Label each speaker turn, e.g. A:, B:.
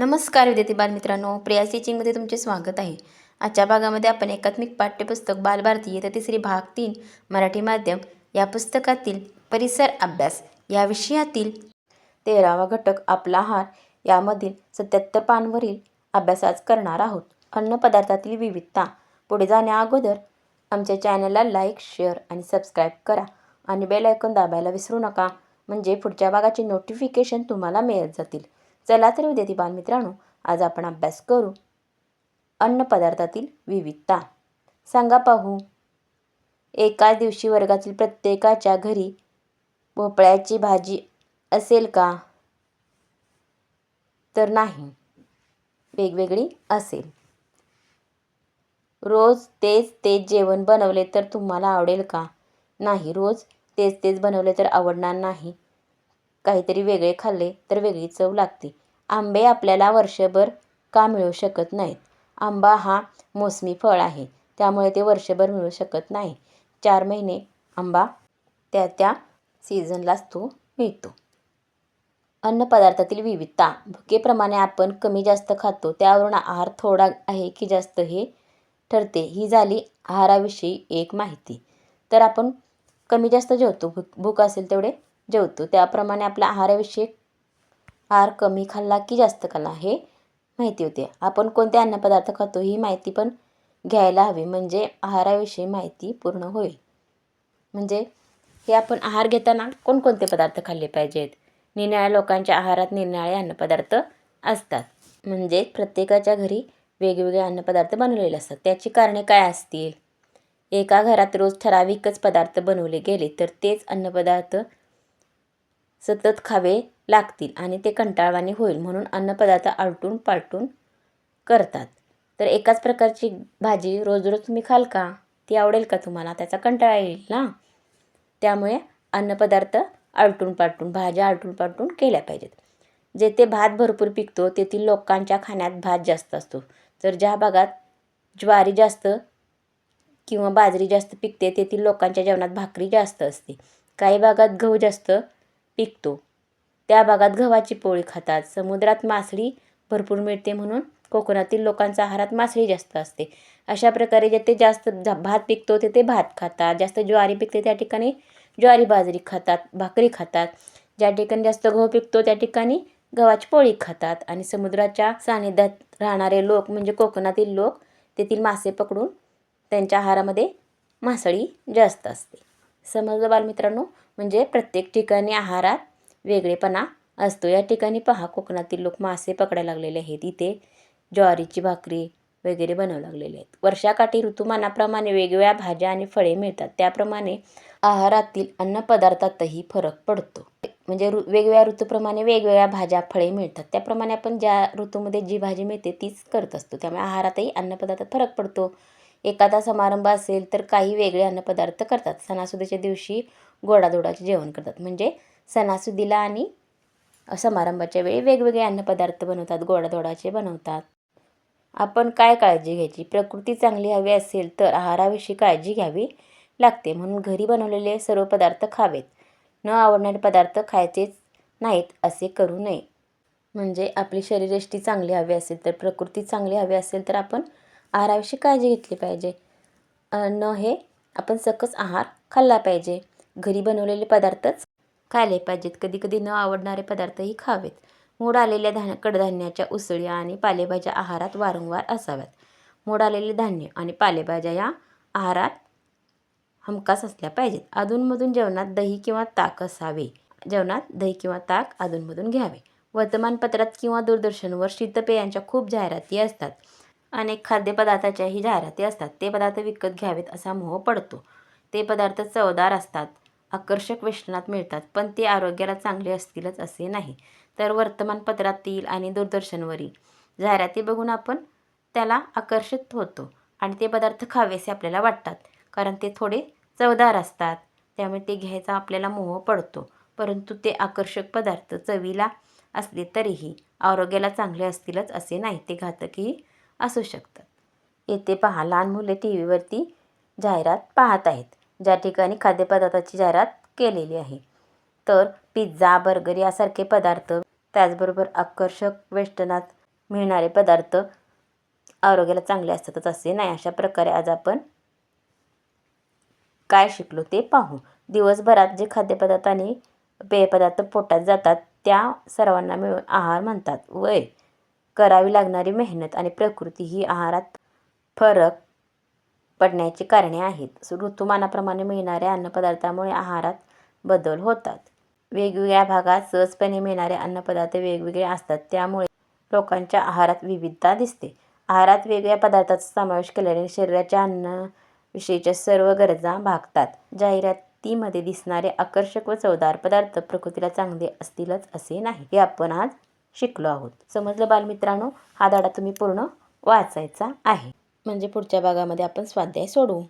A: नमस्कार विद्यार्थी बालमित्रांनो प्रिया टीचिंगमध्ये तुमचे स्वागत आहे. आजच्या भागामध्ये आपण एकात्मिक पाठ्यपुस्तक बालभारती येथे तिसरी भाग तीन मराठी माध्यम या पुस्तकातील परिसर अभ्यास या विषयातील तेरावा घटक आपला आहार यामधील सत्याहत्तर पानवरील अभ्यास आज करणार आहोत. अन्नपदार्थातील विविधता पुढे जाण्या अगोदर आमच्या चॅनलला लाईक शेअर आणि सबस्क्राईब करा आणि बेल आयकॉन दाबायला विसरू नका म्हणजे पुढच्या भागाचे नोटिफिकेशन तुम्हाला मिळत जातील. चला तर विद्यार्थी बालमित्रांनो आज आपण अभ्यास करू. अन्नपदार्थातील विविधता. सांगा पाहू. एकाच दिवशी वर्गातील प्रत्येकाच्या घरी भोपळ्याची भाजी असेल का? तर नाही. वेगवेगळी असेल. रोज तेच तेच जेवण बनवले तर तुम्हाला आवडेल का? नाही रोज तेच तेच बनवले तर आवडणार नाही. काहीतरी वेगळे खाल्ले तर वेगळी चव लागते. आंबे आपल्याला वर्षभर का मिळू शकत नाहीत? आंबा हा मोसमी फळ आहे त्यामुळे ते वर्षभर मिळू शकत नाही. चार महिने आंबा त्या त्या सीझनलाच तो मिळतो. अन्नपदार्थातील विविधता. भुकेप्रमाणे आपण कमी जास्त खातो त्यावरून आहार थोडा आहे की जास्त हे ठरते ही झाली आहाराविषयी एक माहिती. तर आपण कमी जास्त जेवतो भूक भूक असेल तेवढे जेवतो. त्याप्रमाणे आपल्या आहाराविषयी आहार कमी खाल्ला की जास्त खाल्ला हे माहिती होते. आपण कोणते अन्नपदार्थ खातो ही माहिती पण घ्यायला हवी. म्हणजे आहाराविषयी माहिती पूर्ण होईल. म्हणजे हे आपण आहार घेताना कोणकोणते पदार्थ खाल्ले पाहिजेत? निरनिळ्या लोकांच्या आहारात निरनिराळे अन्नपदार्थ असतात. म्हणजे प्रत्येकाच्या घरी वेगवेगळे अन्नपदार्थ बनवलेले असतात. त्याची कारणे काय असतील? एका घरात रोज ठराविकच पदार्थ बनवले गेले तर तेच अन्नपदार्थ सतत खावे लागतील आणि ते कंटाळवाणे होईल म्हणून अन्नपदार्थ आलटून पालटून करतात. तर एकाच प्रकारची भाजी रोज रोज तुम्ही खाल का? ती आवडेल का तुम्हाला? त्याचा कंटाळा येईल ना? त्यामुळे अन्नपदार्थ आलटून पालटून भाज्या आलटून पालटून केल्या पाहिजेत. जेथे भात भरपूर पिकतो तेथील लोकांच्या खाण्यात भात जास्त असतो. तर ज्या भागात ज्वारी जास्त किंवा बाजरी जास्त पिकते तेथील लोकांच्या जेवणात भाकरी जास्त असते. काही भागात गहू जास्त पिकतो. त्या भागात गव्हाची पोळी खातात. समुद्रात मासळी भरपूर मिळते म्हणून कोकणातील लोकांचा आहारात मासळी जास्त असते. अशा प्रकारे जेथे जास्त जा भात पिकतो तेथे भात खातात. जास्त ज्वारी पिकते त्या ठिकाणी ज्वारी बाजरी खातात भाकरी खातात. ज्या ठिकाणी जास्त गहू पिकतो त्या ठिकाणी गव्हाची पोळी खातात. आणि समुद्राच्या सानिध्यात राहणारे लोक म्हणजे कोकणातील लोक तेथील मासे पकडून त्यांच्या आहारामध्ये मासळी जास्त असते. समजलं बालमित्रांनो? म्हणजे प्रत्येक ठिकाणी आहारात वेगळेपणा असतो. या ठिकाणी पहा कोकणातील लोक मासे पकडायला लागलेले आहेत. इथे ज्वारीची भाकरी वगैरे बनवू लागलेले आहेत. वर्षाकाठी ऋतुमानाप्रमाणे वेगवेगळ्या भाज्या आणि फळे मिळतात. त्याप्रमाणे आहारातील अन्नपदार्थातही फरक पडतो. म्हणजे रु वेगवेगळ्या ऋतूप्रमाणे वेगवेगळ्या भाज्या फळे मिळतात. त्याप्रमाणे आपण ज्या ऋतूमध्ये जी भाजी मिळते तीच करत असतो. त्यामुळे आहारातही अन्नपदार्थात फरक पडतो. एखादा समारंभ असेल तर काही वेगळे अन्नपदार्थ करतात. सणासुदीच्या दिवशी गोडाधोडाचे जेवण करतात. म्हणजे सणासुदीला आणि समारंभाच्या वेळी वेगवेगळे अन्नपदार्थ बनवतात गोडाधोडाचे बनवतात. आपण काय काळजी घ्यायची? प्रकृती चांगली हवी असेल तर आहाराविषयी काळजी घ्यावी लागते. म्हणून घरी बनवलेले सर्व पदार्थ खावेत. न आवडणारे पदार्थ खायचेच नाहीत असे करू नये. म्हणजे आपली शरीरयष्टी चांगली हवी असेल तर प्रकृती चांगली हवी असेल तर आपण आहाराविषयी काळजी घेतली पाहिजे. न हे आपण सकस आहार खाल्ला पाहिजे. घरी बनवलेले पदार्थच खायले पाहिजेत. कधी कधी न आवडणारे पदार्थही खावेत. मोड आलेल्या धान्य कडधान्याच्या उसळी आणि पालेभाज्या आहारात वारंवार असाव्यात. मोड आलेले धान्य आणि पालेभाज्या या आहारात हमखास असल्या पाहिजेत. अधूनमधून जेवणात दही किंवा ताक असावे. जेवणात दही किंवा ताक अधूनमधून घ्यावे. वर्तमानपत्रात किंवा दूरदर्शनवर शीतपेयांच्या खूप जाहिराती असतात. अनेक खाद्यपदार्थाच्याही जाहिराती असतात. ते पदार्थ विकत घ्यावेत असा मोह पडतो. ते पदार्थ चवदार असतात. आकर्षक वेष्टनात मिळतात पण ते आरोग्याला चांगले असतीलच असे नाही. तर वर्तमानपत्रातील आणि दूरदर्शनवरील जाहिराती बघून आपण त्याला आकर्षित होतो आणि ते पदार्थ खावेसे आपल्याला वाटतात कारण ते थोडे चवदार असतात. त्यामुळे ते घ्यायचा आपल्याला मोह पडतो परंतु ते आकर्षक पदार्थ चवीला असले तरीही आरोग्याला चांगले असतीलच असे नाही ते घातकही असू शकतात. येथे पहा लहान मुले टी व्हीवरती जाहिरात पाहत आहेत. ज्या ठिकाणी खाद्यपदार्थाची जाहिरात केलेली आहे. तर पिझ्झा बर्गर यासारखे पदार्थ त्याचबरोबर आकर्षक वेष्टनात मिळणारे पदार्थ आरोग्याला चांगले असतातच असे नाही अशा प्रकारे आज आपण काय शिकलो ते पाहू. दिवसभरात जे खाद्यपदार्थ आणि पेयपदार्थ पोटात जातात त्या सर्वांना मिळून आहार म्हणतात. वय करावी लागणारी मेहनत आणि प्रकृती ही आहारात फरक पडण्याची कारणे आहेत. ऋतुमानाप्रमाणे मिळणाऱ्या अन्नपदार्थामुळे आहारात बदल होतात. वेगवेगळ्या भागात सहजपणे मिळणारे अन्नपदार्थ वेगवेगळे असतात. त्यामुळे लोकांच्या आहारात विविधता दिसते. आहारात वेगवेगळ्या पदार्थाचा समावेश केल्याने शरीराच्या अन्नविषयीच्या सर्व गरजा भागतात. जाहिरातीमध्ये दिसणारे आकर्षक व चवदार पदार्थ प्रकृतीला चांगले असतीलच असे नाही. हे आपण आज शिकलो आहोत. समजलं बालमित्रांनो? हा धडा तुम्ही पूर्ण वाचायचा आहे. म्हणजे पुढच्या भागामध्ये आपण स्वाध्याय सोडवू